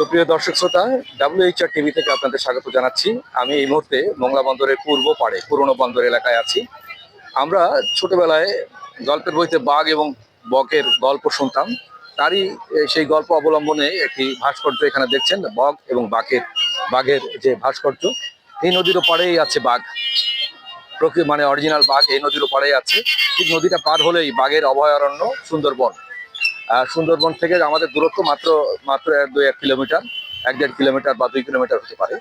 সুপ্রিয় দর্শক শ্রোতা ডাব্লিউএইচআর টিভি থেকে আপনাদের স্বাগত জানাচ্ছি। আমি এই মুহূর্তে মংলা বন্দরের পূর্ব পাড়ে, পুরনো বন্দর এলাকায় আছি। আমরা ছোটবেলায় গল্পের বইতে বাঘ এবং বকের গল্প শুনতাম। তারই সেই গল্প অবলম্বনে একটি ভাস্কর্য এখানে দেখছেন, বক এবং বাঘের বাঘের যে ভাস্কর্য। এই নদীর পাড়েই আছে বাঘ। প্রকৃতি মানে অরিজিনাল বাঘ এই নদীর পাড়েই আছে। ঠিক নদীটা পার হলেই বাঘের অভয়ারণ্য সুন্দরবন। সুন্দরবন থেকে আমাদের দূরত্ব মাত্র মাত্র এক, দুই, এক কিলোমিটার, এক দেড় কিলোমিটার বা দুই কিলোমিটার হতে পারে।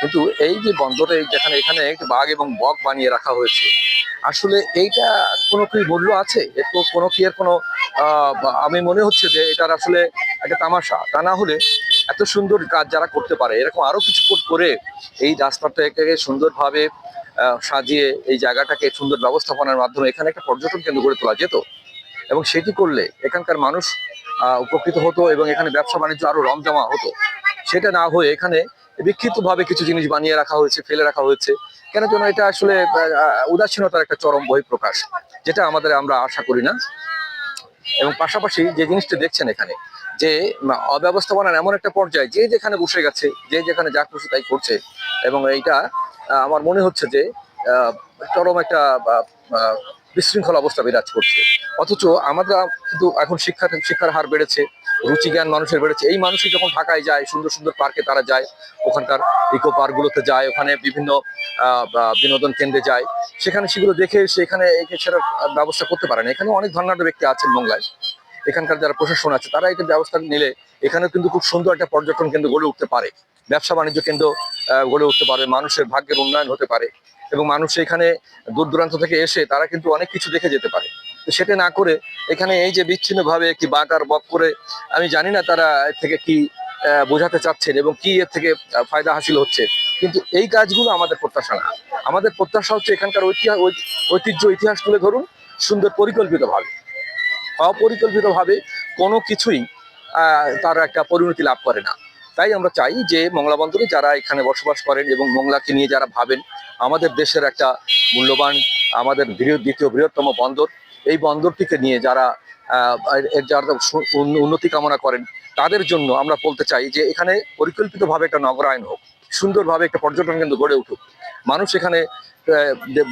কিন্তু এই যে বন্দরে যেখানে, এখানে বাঘ এবং বক বানিয়ে রাখা হয়েছে, আসলে এইটা কোনো কি মূল্য আছে? এর তো কোনো কি এর কোনো আমি মনে হচ্ছে যে এটার আসলে একটা তামাশা। তা না হলে এত সুন্দর কাজ যারা করতে পারে, এরকম আরও কিছু করে এই রাস্তাটাকে সুন্দরভাবে সাজিয়ে এই জায়গাটাকে সুন্দর ব্যবস্থাপনার মাধ্যমে এখানে একটা পর্যটন কেন্দ্র গড়ে তোলা যেত। এবং সেটি করলে এখানকার মানুষ উপকৃত হতো এবং এখানে ব্যবসা বাণিজ্য আরও রমজমা হতো। সেটা না হয়ে এখানে বিক্ষিপ্তভাবে কিছু জিনিস বানিয়ে রাখা হয়েছে, ফেলে রাখা হয়েছে। কেন যেন এটা আসলে উদাসীনতার একটা চরম বহিঃপ্রকাশ, যেটা আমাদের আমরা আশা করি না। এবং পাশাপাশি যে জিনিসটা দেখছেন এখানে, যে অব্যবস্থাপনার এমন একটা পর্যায়ে যে যেখানে বসে গেছে, যে যেখানে যা খুশি তাই করছে। এবং এইটা আমার মনে হচ্ছে যে চরম একটা বিশৃঙ্খল অবস্থা বিরাজ করছে। অথচ আমরা কিন্তু এখন শিক্ষার শিক্ষার হার বেড়েছে, রুচি জ্ঞান মানুষের বেড়েছে। এই মানুষই যখন ঢাকায় যায়, সুন্দর সুন্দর পার্কে তারা যায়, ওখানকার ইকো পার্কগুলোতে যায়, ওখানে বিভিন্ন বিনোদন কেন্দ্রে যায়, সেখানে সেগুলো দেখে একে সেটার ব্যবস্থা করতে পারে না। এখানে অনেক ধর্নাঢ্য ব্যক্তি আছেন মংলায় এখানকার যারা প্রশাসন আছে, তারা এটা ব্যবস্থা নিলে এখানেও কিন্তু খুব সুন্দর একটা পর্যটন কেন্দ্র গড়ে উঠতে পারে। ব্যবসা বাণিজ্য কেন্দ্র গড়ে উঠতে পারে। মানুষের ভাগ্যের উন্নয়ন হতে পারে। এবং মানুষ এখানে দূর দূরান্ত থেকে এসে তারা কিন্তু অনেক কিছু দেখে যেতে পারে। সেটা না করে এখানে এই যে বিচ্ছিন্ন ভাবে একটি বাঁক আর বক করে, আমি জানি না তারা থেকে কি বোঝাতে চাচ্ছেন এবং কি এর থেকে ফায়দা হাসিল হচ্ছে। কিন্তু এই কাজগুলো আমাদের প্রত্যাশা না। আমাদের প্রত্যাশা হচ্ছে এখানকার ঐতিহাস ঐতিহ্য, ইতিহাস তুলে ধরুন সুন্দর পরিকল্পিতভাবে। অপরিকল্পিতভাবে কোনো কিছুই তার একটা পরিণতি লাভ করে না। তাই আমরা চাই যে মংলা বন্দরে যারা এখানে বসবাস করেন এবং মংলাকে নিয়ে যারা ভাবেন আমাদের দেশের একটা মূল্যবান, আমাদের দ্বিতীয় বৃহত্তম বন্দর। এই বন্দরটিকে নিয়ে যারা এর যারা উন্নতি কামনা করেন, তাদের জন্য আমরা বলতে চাই যে এখানে পরিকল্পিতভাবে একটা নগরায়ন হোক, সুন্দরভাবে একটা পর্যটন কেন্দ্র গড়ে উঠুক। মানুষ এখানে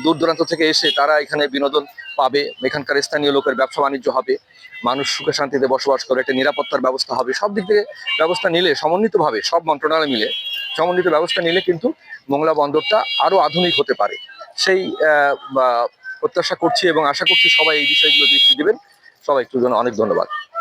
দূর দূরান্ত থেকে এসে তারা এখানে বিনোদন পাবে, এখানকার স্থানীয় লোকের ব্যবসা বাণিজ্য হবে, মানুষ সুখে শান্তিতে বসবাস করে, একটা নিরাপত্তার ব্যবস্থা হবে, সব দিক থেকে ব্যবস্থা নিলে, সমন্বিতভাবে সব মন্ত্রণালয় মিলে সমন্বিত ব্যবস্থা নিলে কিন্তু মংলা বন্দরটা আরও আধুনিক হতে পারে। সেই প্রত্যাশা করছি এবং আশা করছি সবাই এই বিষয়গুলো দৃষ্টি দেবেন। সবাই একটু অনেক ধন্যবাদ।